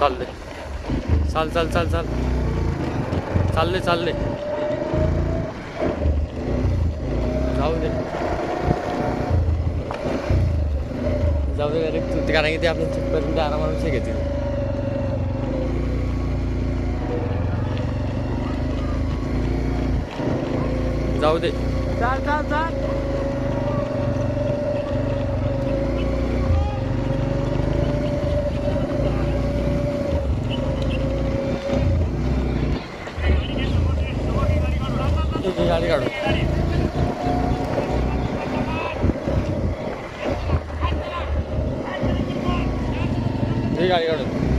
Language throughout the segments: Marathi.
चालले चाल चाल चाल चाल. चालले चालले जाऊ दे. जाऊ दे अरे तू कारण की ते आपलं चिपपर्यंत आरामात घेतील. जाऊ दे. चाल चाल चाल. అడిగాడు. అడిగాడు.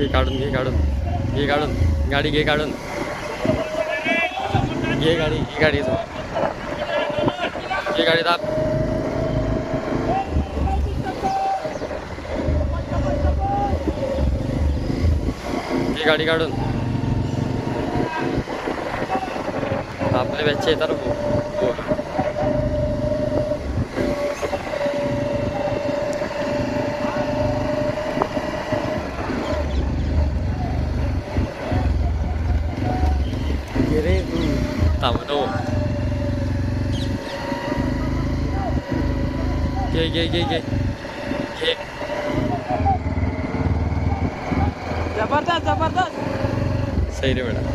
घे काढून घे काढून घे काढून गाडी घे काढून घे गाडी घे गाडी तू घे गाडी दाब घे गाडी काढून आपल्या बॅचचे येतात हो हो घे रे. तू थांबतो. घे घे घे घे. घे. जबरदस्त जबरदस्त. सही रे मॅडम.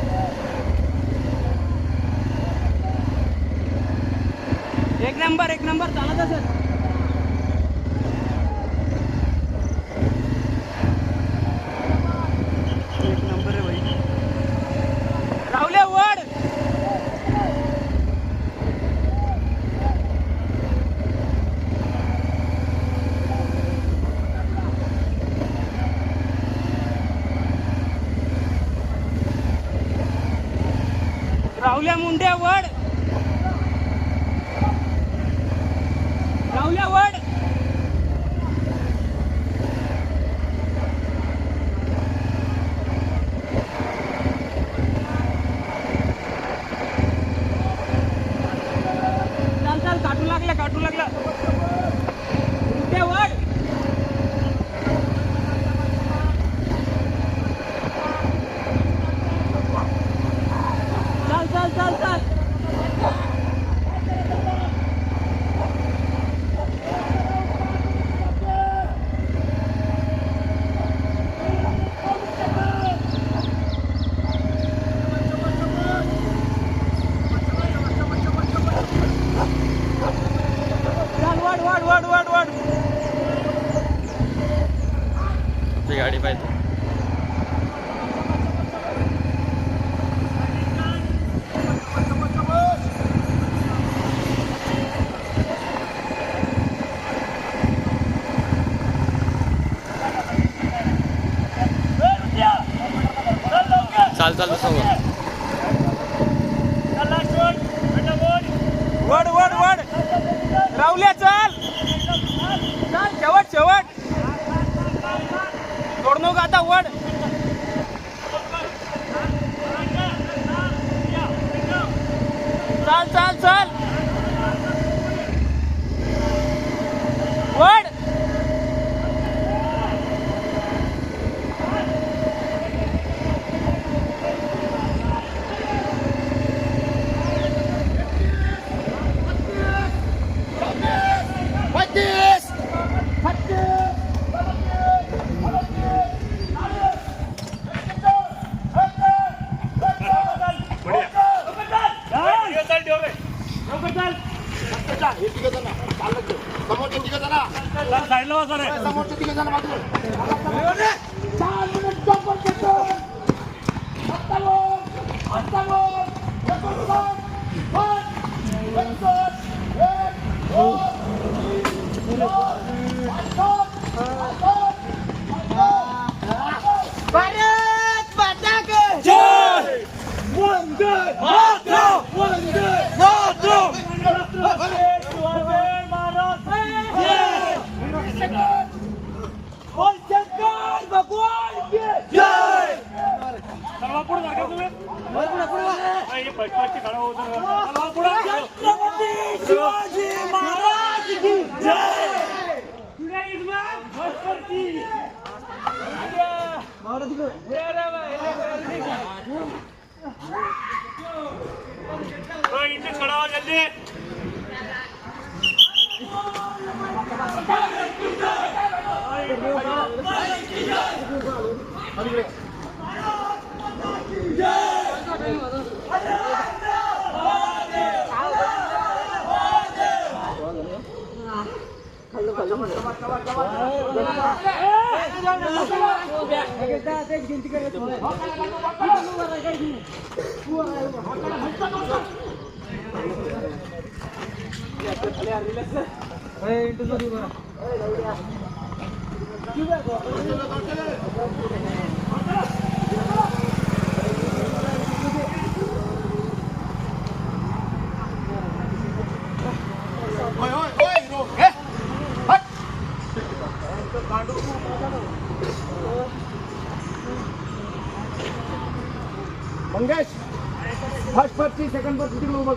एक नंबर एक नंबर. चालत असेल. राहुल्या આપતી ગાડી ભાઈ તો. ચાલ ચાલ તો સૌ વડ વડ વડ. sol. করে। इनसे खड़ा हो जल्दी खलो खलो Oi, oi, oi, no. Eh? Hut. Kandu. Mangesh first first second first तिकडे उभं